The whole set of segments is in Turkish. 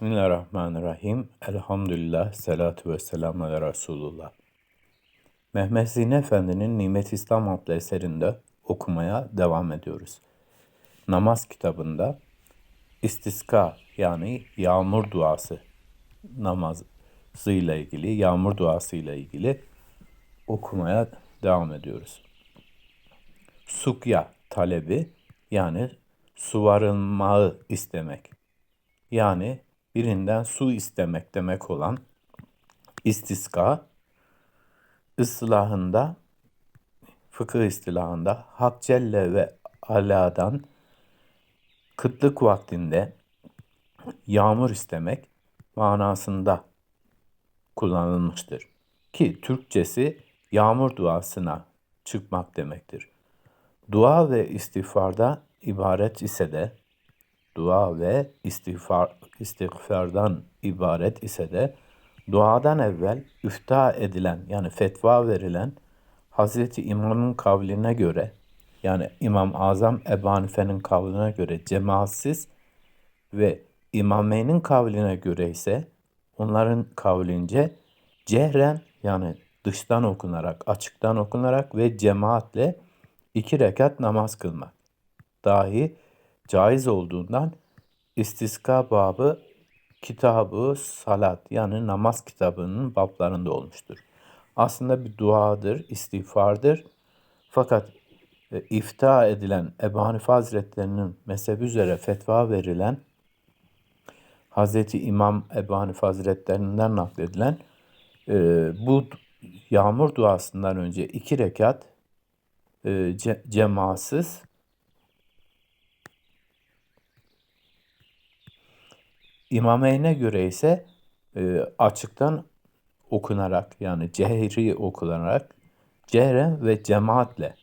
Bismillahirrahmanirrahim. Elhamdülillah, salatu ve selamu ala Resulullah. Mehmet Zine Efendi'nin Nimet İslam adlı eserinde okumaya devam ediyoruz. Namaz kitabında istiska yani yağmur duası namazıyla ilgili, yağmur duasıyla ilgili okumaya devam ediyoruz. Sukya talebi yani suvarılmağı istemek. Yani birinden su istemek demek olan istiska ıslahında fıkıh istilahında Hak Celle ve Ala'dan kıtlık vaktinde yağmur istemek manasında kullanılmıştır. Ki Türkçesi yağmur duasına çıkmak demektir. Dua ve istiğfarda ibaret ise de dua ve istiğfar, istiğfardan ibaret ise de duadan evvel üfta edilen yani fetva verilen Hazreti İmam'ın kavline göre yani İmam Azam Ebu Hanife'nin kavline göre cemaatsiz ve İmameyn'in kavline göre ise onların kavlince cehren yani dıştan okunarak, açıktan okunarak ve cemaatle iki rekat namaz kılmak. Dahi caiz olduğundan istiska babı kitabı salat yani namaz kitabının bablarında olmuştur. Aslında bir duadır, istiğfardır. Fakat e, ifta edilen Ebu Hanife Hazretlerinin mezhebi üzere fetva verilen Hazreti İmam Ebu Hanife Hazretlerinden nakledilen e, bu yağmur duasından önce iki rekat e, ce, İmameyn'e göre ise e, açıktan okunarak yani cehri okunarak cehren ve cemaatle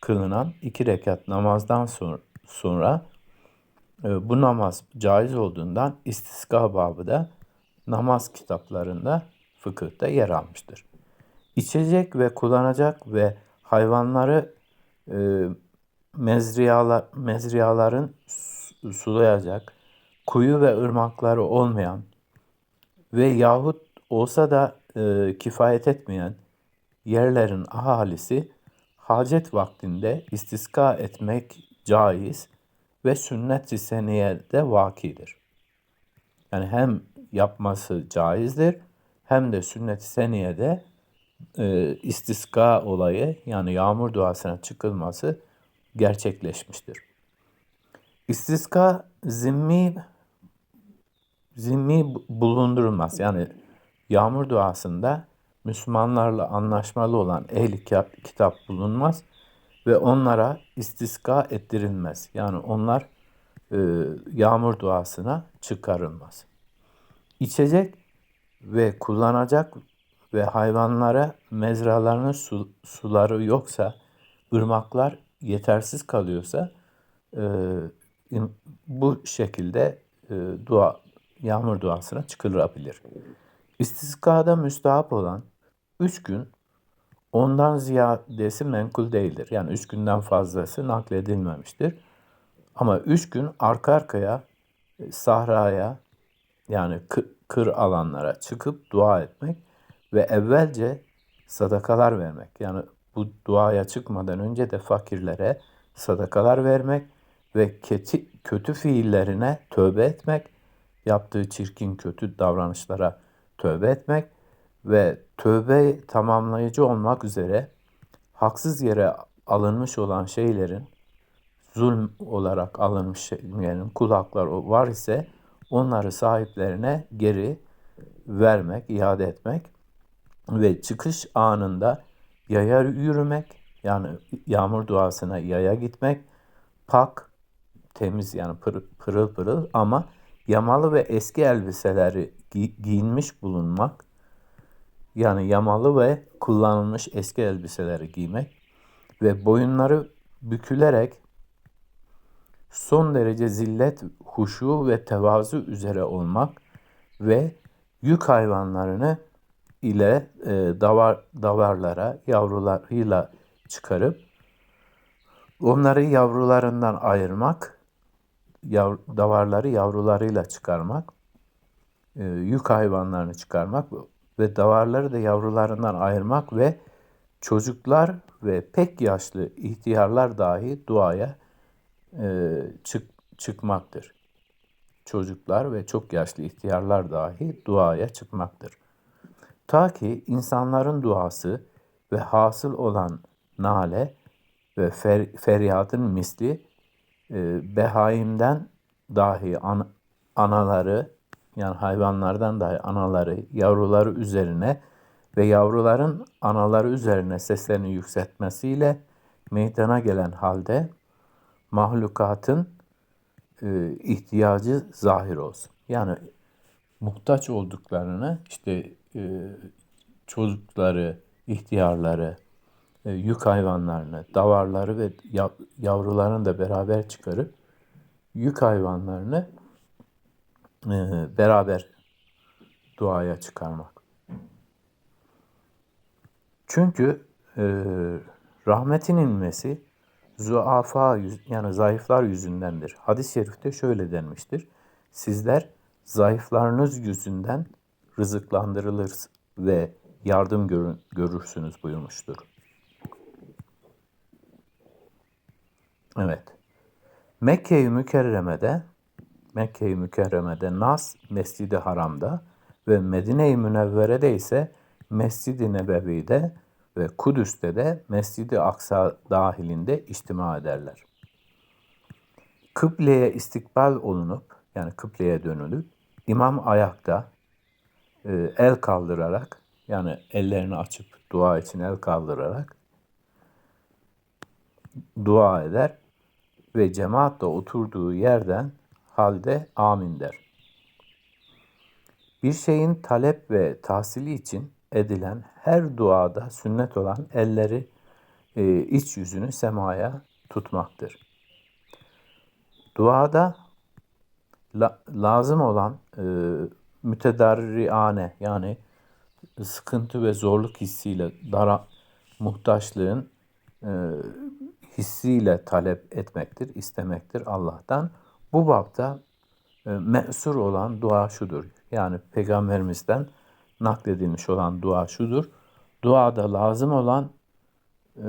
kılınan iki rekat namazdan sonra, sonra e, bu namaz caiz olduğundan istiska babı da namaz kitaplarında fıkıhta yer almıştır. İçecek ve kullanacak ve hayvanları e, mezriyalar, mezriyaların sulayacak, kuyu ve ırmakları olmayan ve yahut olsa da e, kifayet etmeyen yerlerin ahalisi hacet vaktinde istiska etmek caiz ve sünnet-i seniyede vakidir. Yani hem yapması caizdir hem de sünnet-i seniyede e, istiska olayı yani yağmur duasına çıkılması gerçekleşmiştir. İstiska zimmi zimmi bulundurulmaz. Yani yağmur duasında Müslümanlarla anlaşmalı olan ehli kitap bulunmaz ve onlara istiska ettirilmez. Yani onlar e, yağmur duasına çıkarılmaz. İçecek ve kullanacak ve hayvanlara mezralarının su, suları yoksa, ırmaklar yetersiz kalıyorsa e, bu şekilde e, dua yağmur duasına çıkılabilir. İstiskada müstahap olan üç gün ondan ziyadesi menkul değildir. Yani üç günden fazlası nakledilmemiştir. Ama üç gün arka arkaya e, sahraya yani kır alanlara çıkıp dua etmek ve evvelce sadakalar vermek. Yani bu duaya çıkmadan önce de fakirlere sadakalar vermek ve kötü, kötü fiillerine tövbe etmek, yaptığı çirkin kötü davranışlara tövbe etmek ve tövbe tamamlayıcı olmak üzere haksız yere alınmış olan şeylerin zulm olarak alınmış şeylerin kul hakları var ise onları sahiplerine geri vermek, iade etmek ve çıkış anında yaya yürümek yani yağmur duasına yaya gitmek pak temiz yani pırıl pırıl, pırıl ama yamalı ve eski elbiseleri gi giyinmiş bulunmak yani yamalı ve kullanılmış eski elbiseleri giymek ve boyunları bükülerek son derece zillet, huşu ve tevazu üzere olmak ve yük hayvanlarını ile e, davar davarlara yavrularıyla çıkarıp onları yavrularından ayırmak, yav, davarları yavrularıyla çıkarmak e, yük hayvanlarını çıkarmak ve davarları da yavrularından ayırmak ve çocuklar ve pek yaşlı ihtiyarlar dahi duaya e, çık, çıkmaktır. Çocuklar ve çok yaşlı ihtiyarlar dahi duaya çıkmaktır. Ta ki insanların duası ve hasıl olan nale ve fer, feryadın misli e, behaimden dahi an, anaları yani hayvanlardan dahi anaları yavruları üzerine ve yavruların anaları üzerine seslerini yükseltmesiyle meydana gelen halde mahlukatın e, ihtiyacı zahir olsun. Yani muhtaç olduklarını işte e, çocukları, ihtiyarları, yük hayvanlarını, davarları ve yavrularını da beraber çıkarıp yük hayvanlarını e, beraber duaya çıkarmak. Çünkü e, rahmetin inmesi zuafa yani zayıflar yüzündendir. Hadis-i şerifte şöyle denmiştir. Sizler zayıflarınız yüzünden rızıklandırılır ve yardım görürsünüz buyurmuştur. Evet. Mekke-i Mükerreme'de Mekke-i Mükerreme'de Nas Mescid-i Haram'da ve Medine-i Münevvere'de ise Mescid-i Nebevi'de ve Kudüs'te de Mescid-i Aksa dahilinde içtima ederler. Kıbleye istikbal olunup yani kıbleye dönülüp imam ayakta e, el kaldırarak yani ellerini açıp dua için el kaldırarak dua eder ve cemaat da oturduğu yerden halde amin der. Bir şeyin talep ve tahsili için edilen her duada sünnet olan elleri e, iç yüzünü semaya tutmaktır. Duada la, lazım olan e, mütedarriane yani sıkıntı ve zorluk hissiyle dara, muhtaçlığın e, hissiyle talep etmektir, istemektir Allah'tan. Bu bapta e, mesur olan dua şudur. Yani peygamberimizden nakledilmiş olan dua şudur. Duada lazım olan e,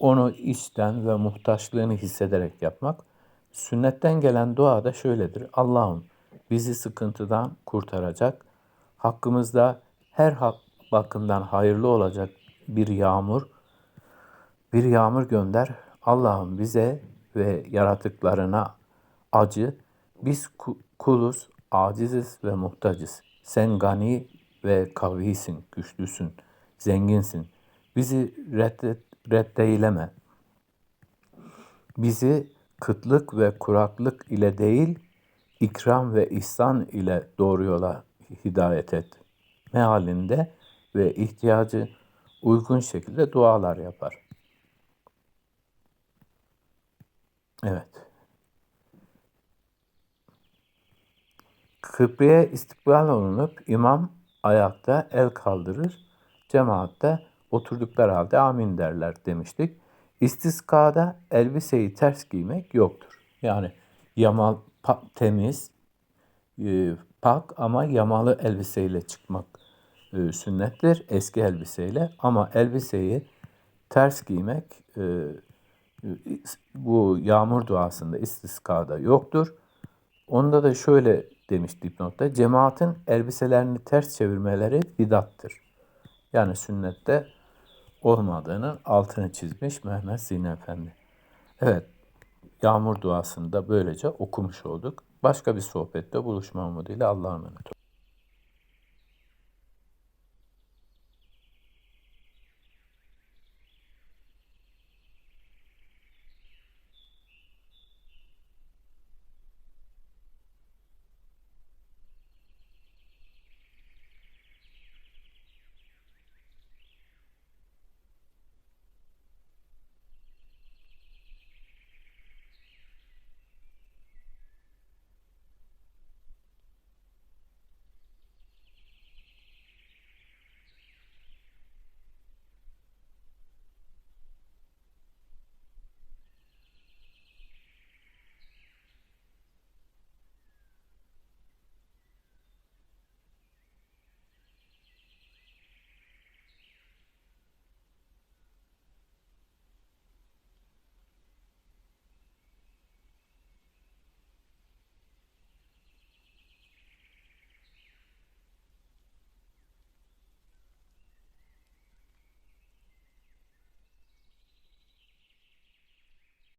onu içten ve muhtaçlığını hissederek yapmak. Sünnetten gelen dua da şöyledir. Allah'ım bizi sıkıntıdan kurtaracak, hakkımızda her hak bakımdan hayırlı olacak bir yağmur, bir yağmur gönder. Allah'ım bize ve yaratıklarına acı. Biz kuluz, aciziz ve muhtacız. Sen gani ve kavisin, güçlüsün, zenginsin. Bizi reddet, reddeyleme. Bizi kıtlık ve kuraklık ile değil, ikram ve ihsan ile doğru yola hidayet et. Mehalinde ve ihtiyacı uygun şekilde dualar yapar. Evet. Kıbleye istikbal olunup imam ayakta el kaldırır, cemaatte oturdukları halde amin derler demiştik. İstiskada elbiseyi ters giymek yoktur. Yani yamal temiz, e, pak ama yamalı elbiseyle çıkmak e, sünnettir. Eski elbiseyle ama elbiseyi ters giymek e, bu yağmur duasında istiskada yoktur. Onda da şöyle demiş dipnotta. Cemaatin elbiselerini ters çevirmeleri bidattır. Yani sünnette olmadığını altını çizmiş Mehmet Zine Efendi. Evet, yağmur duasını da böylece okumuş olduk. Başka bir sohbette buluşma umuduyla Allah'a emanet olun.